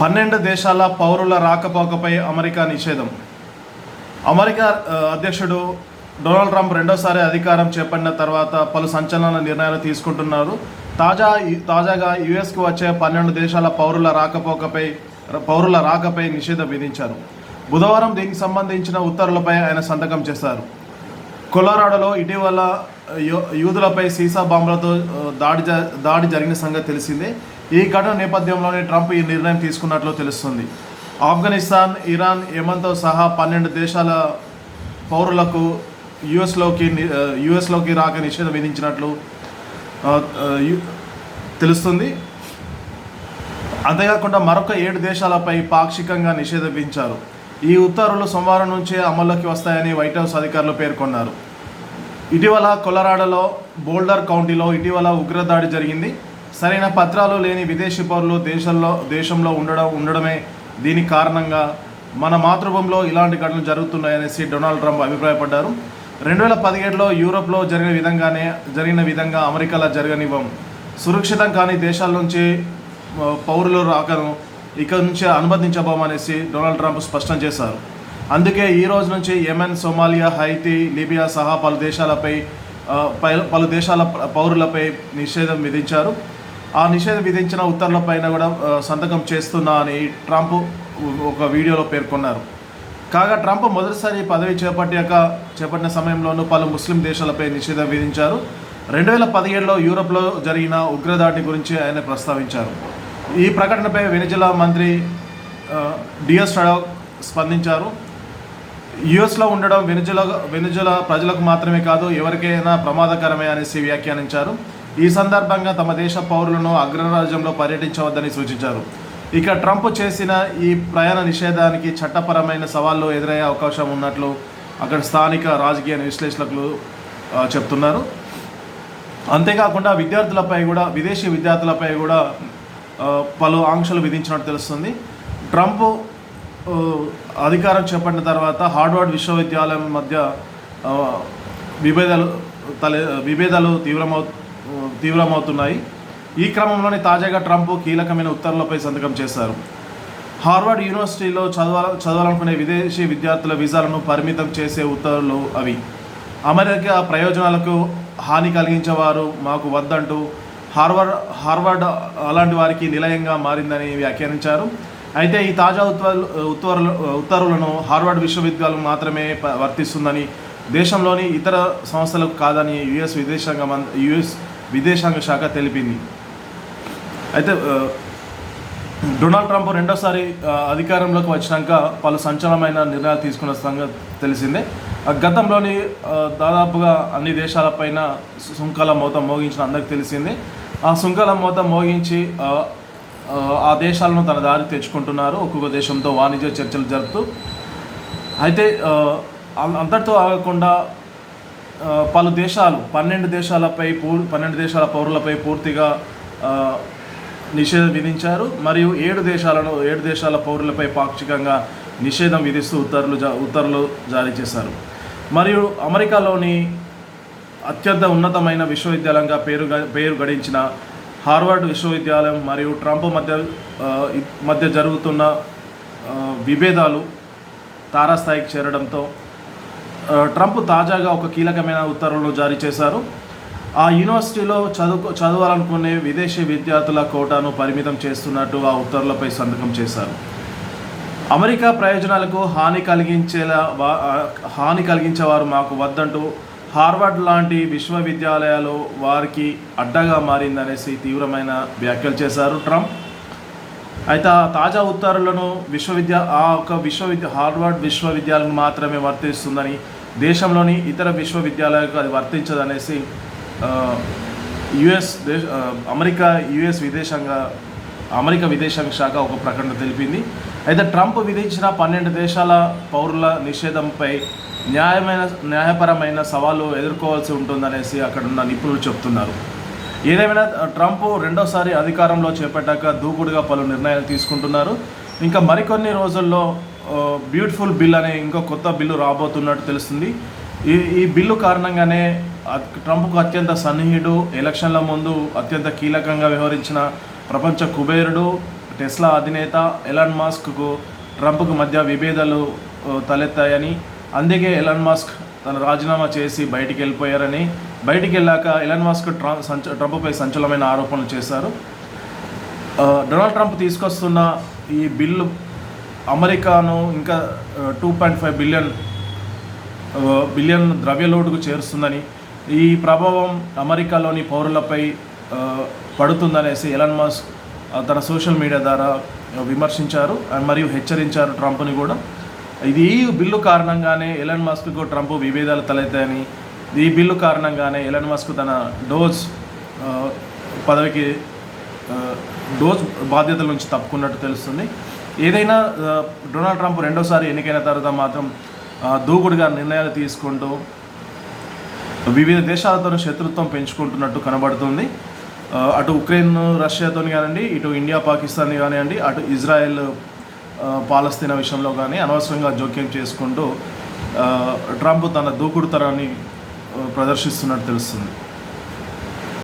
పన్నెండు దేశాల పౌరుల రాకపోకపై అమెరికా నిషేధం. అమెరికా అధ్యక్షుడు డొనాల్డ్ ట్రంప్ రెండోసారి అధికారం చేపట్టిన తర్వాత పలు సంచలన నిర్ణయాలు తీసుకుంటున్నారు. తాజా తాజాగా యుఎస్కు వచ్చే పన్నెండు దేశాల పౌరుల రాకపోకపై పౌరుల రాకపై నిషేధం విధించారు. బుధవారం దీనికి సంబంధించిన ఉత్తర్వులపై ఆయన సంతకం చేశారు. కొలరాడోలో ఇటీవల యూదులపై సీసా బాంబులతో దాడి జ- దాడి జరిగిన సంగతి తెలిసిందే. ఈ ఘటన నేపథ్యంలోనే ట్రంప్ ఈ నిర్ణయం తీసుకున్నట్లు తెలుస్తుంది. ఆఫ్ఘనిస్తాన్ ఇరాన్ యమన్తో సహా పన్నెండు దేశాల పౌరులకు యుఎస్లోకి యుఎస్లోకి రాక నిషేధం విధించినట్లు తెలుస్తుంది. అంతేకాకుండా మరొక ఏడు దేశాలపై పాక్షికంగా నిషేధం విధించారు. ఈ ఉత్తర్వులు సోమవారం నుంచే అమల్లోకి వస్తాయని వైట్ హౌస్ అధికారులు పేర్కొన్నారు. ఇటీవల కొలరాడలో బోల్డర్ కౌంటీలో ఇటీవల ఉగ్రదాడి జరిగింది. సరైన పత్రాలు లేని విదేశీ పౌరులు దేశంలో దేశంలో ఉండడం ఉండడమే దీనికి కారణంగా మన మాతృభూమిలో ఇలాంటి ఘటనలు జరుగుతున్నాయనేసి డొనాల్డ్ ట్రంప్ అభిప్రాయపడ్డారు. రెండు వేల పదిహేడులో యూరోప్లో జరిగిన విధంగానే జరిగిన విధంగా అమెరికాలో జరగనివ్వం. సురక్షితం కాని దేశాల నుంచి పౌరులు రాకను ఇక నుంచి అనుమతించబోమనేసి డొనాల్డ్ ట్రంప్ స్పష్టం చేశారు. అందుకే ఈ రోజు నుంచి యెమెన్ సోమాలియా హైతీ లిబియా సహా పలు దేశాలపై పలు దేశాల పౌరులపై నిషేధం విధించారు. ఆ నిషేధం విధించిన ఉత్తర్వులపైన కూడా సంతకం చేస్తున్నా అని ట్రంప్ ఒక వీడియోలో పేర్కొన్నారు. కాగా ట్రంప్ మొదటిసారి పదవి చేపట్టాక చేపట్టిన సమయంలోనూ పలు ముస్లిం దేశాలపై నిషేధం విధించారు. రెండు వేల పదిహేడులో యూరోప్లో జరిగిన ఉగ్రదాడి గురించి ఆయన ప్రస్తావించారు. ఈ ప్రకటనపై వెనిజులా మంత్రి డిఎస్ టడో స్పందించారు. యుఎస్లో ఉండడం వెనుజులా వెనుజులా ప్రజలకు మాత్రమే కాదు ఎవరికైనా ప్రమాదకరమే అనేసి వ్యాఖ్యానించారు. ఈ సందర్భంగా తమ దేశ పౌరులను అగ్రరాజ్యంలో పర్యటించవద్దని సూచించారు. ఇక ట్రంప్ చేసిన ఈ ప్రయాణ నిషేధానికి చట్టపరమైన సవాళ్ళు ఎదురయ్యే అవకాశం ఉన్నట్లు అక్కడ స్థానిక రాజకీయ విశ్లేషకులు చెప్తున్నారు. అంతేకాకుండా విద్యార్థులపై కూడా విదేశీ విద్యార్థులపై కూడా పలు ఆంక్షలు విధించినట్టు తెలుస్తుంది. ట్రంప్ అధికారం చేపట్టిన తర్వాత హార్వర్డ్ విశ్వవిద్యాలయం మధ్య విభేదాలు తలె విభేదాలు తీవ్రమవు తీవ్రమవుతున్నాయి. ఈ క్రమంలోనే తాజాగా ట్రంప్ కీలకమైన ఉత్తర్వులపై సంతకం చేశారు. హార్వర్డ్ యూనివర్సిటీలో చదవాల చదవాలనుకునే విదేశీ విద్యార్థుల వీసాలను పరిమితం చేసే ఉత్తర్వులు అవి. అమెరికా ప్రయోజనాలకు హాని కలిగించేవారు మాకు వద్దంటూ హార్వర్డ్ హార్వర్డ్ అలాంటి వారికి నిలయంగా మారిందని వ్యాఖ్యానించారు. అయితే ఈ తాజా ఉత్తర్వులు ఉత్తర్వులు ఉత్తర్వులను హార్వర్డ్ విశ్వవిద్యాలయం మాత్రమే ప- వర్తిస్తుందని దేశంలోని ఇతర సంస్థలకు కాదని యుఎస్ విదేశాంగ మంత్రి యుఎస్ విదేశాంగ శాఖ తెలిపింది. అయితే డొనాల్డ్ ట్రంప్ రెండోసారి అధికారంలోకి వచ్చినాక పలు సంచలనమైన నిర్ణయాలు తీసుకున్న సంగతి తెలిసిందే. ఆ, గతంలోని దాదాపుగా అన్ని దేశాలపైన సుంకాల మోత మోగించిన అందరికి తెలిసిందే. ఆ సుంకాల మోత మోగించి ఆ, దేశాలను తన దారి తెచ్చుకుంటున్నారు. ఒక్కొక్క దేశంతో వాణిజ్య చర్చలు జరుపుతూ. అయితే అంతటితో ఆగకుండా పలు దేశాలు పన్నెండు దేశాలపై పూ పన్నెండు దేశాల పౌరులపై పూర్తిగా నిషేధం విధించారు. మరియు ఏడు దేశాలను ఏడు దేశాల పౌరులపై పాక్షికంగా నిషేధం విధిస్తూ ఉత్తర్వులు జా ఉత్తర్వులు జారీ చేశారు. మరియు అమెరికాలోని అత్యంత ఉన్నతమైన విశ్వవిద్యాలయంగా పేరు పేరు గడించిన హార్వర్డ్ విశ్వవిద్యాలయం మరియు ట్రంప్ మధ్య మధ్య జరుగుతున్న విభేదాలు తారాస్థాయికి చేరడంతో ట్రంప్ తాజాగా ఒక కీలకమైన ఉత్తర్వులను జారీ చేశారు. ఆ యూనివర్సిటీలో చదువు చదవాలనుకునే విదేశీ విద్యార్థుల కోటాను పరిమితం చేస్తున్నట్టు ఆ ఉత్తర్వులపై సంతకం చేశారు. అమెరికా ప్రయోజనాలకు హాని కలిగించేలా వా- హాని కలిగించేవారు మాకు వద్దంటూ హార్వర్డ్ లాంటి విశ్వవిద్యాలయాలు వారికి అడ్డగా మారిందనేసి తీవ్రమైన వ్యాఖ్యలు చేశారు ట్రంప్. అయితే ఆ తాజా ఉత్తర్వులను విశ్వవిద్యా ఆ ఒక విశ్వవిద్య హార్వర్డ్ విశ్వవిద్యాలయం మాత్రమే వర్తిస్తుందని దేశంలోని ఇతర విశ్వవిద్యాలయాలకు అది వర్తించదనేసి ఆ, యుఎస్ దేశ అమెరికా యుఎస్ విదేశాంగ అమెరికా విదేశాంగ శాఖ ఒక ప్రకటన తెలిపింది. అయితే ట్రంప్ విధించిన పన్నెండు దేశాల పౌరుల నిషేధంపై న్యాయమైన న్యాయపరమైన సవాలు ఎదుర్కోవాల్సి ఉంటుందనేసి అక్కడ ఉన్న నిపుణులు చెప్తున్నారు. ఏదేమైనా ట్రంప్ రెండోసారి అధికారంలో చేపట్టాక దూకుడుగా పలు నిర్ణయాలు తీసుకుంటున్నారు. ఇంకా మరికొన్ని రోజుల్లో బ్యూటిఫుల్ బిల్ అనే ఇంకో కొత్త బిల్లు రాబోతున్నట్టు తెలుస్తుంది. ఈ ఈ బిల్లు కారణంగానే ట్రంప్కు అత్యంత సన్నిహితుడు ఎలక్షన్ల ముందు అత్యంత కీలకంగా వ్యవహరించిన ప్రపంచ కుబేరుడు టెస్లా అధినేత ఎలాన్ మాస్క్కు ట్రంప్కు మధ్య విభేదాలు తలెత్తాయని అందుకే ఎలాన్ మాస్క్ తన రాజీనామా చేసి బయటికి వెళ్ళిపోయారని బయటికి వెళ్ళాక ఎలాన్ మాస్క్ ట్రంప్ సంచ ట్రంప్పై సంచలనమైన ఆరోపణలు చేశారు. డొనాల్డ్ ట్రంప్ తీసుకొస్తున్న ఈ బిల్లు అమెరికాను ఇంకా two point five billion billion ద్రవ్యలోటుకు చేరుస్తుందని ఈ ప్రభావం అమెరికాలోని పౌరులపై పడుతుందనేసి ఎలన్ మాస్క్ తన సోషల్ మీడియా ద్వారా విమర్శించారు మరియు హెచ్చరించారు ట్రంప్ని కూడా. ఇది ఈ బిల్లు కారణంగానే ఎలన్ మాస్క్కు ట్రంప్ విభేదాలు తలెత్తాయని ఈ బిల్లు కారణంగానే ఎలన్ మాస్క్ తన డోజ్ పదవికి డోజ్ బాధ్యతల నుంచి తప్పుకున్నట్టు తెలుస్తుంది. ఏదైనా డొనాల్డ్ ట్రంప్ రెండోసారి ఎన్నికైన తర్వాత మాత్రం దూకుడుగా నిర్ణయాలు తీసుకుంటూ వివిధ దేశాలతో శత్రుత్వం పెంచుకుంటున్నట్టు కనబడుతుంది. అటు ఉక్రెయిన్ రష్యాతో కానివ్వండి ఇటు ఇండియా పాకిస్తాన్ కానివ్వండి అటు ఇజ్రాయెల్ పాలస్తీనా విషయంలో కానీ అనవసరంగా జోక్యం చేసుకుంటూ ట్రంప్ తన దూకుడుతనాన్ని ప్రదర్శిస్తున్నట్టు తెలుస్తుంది.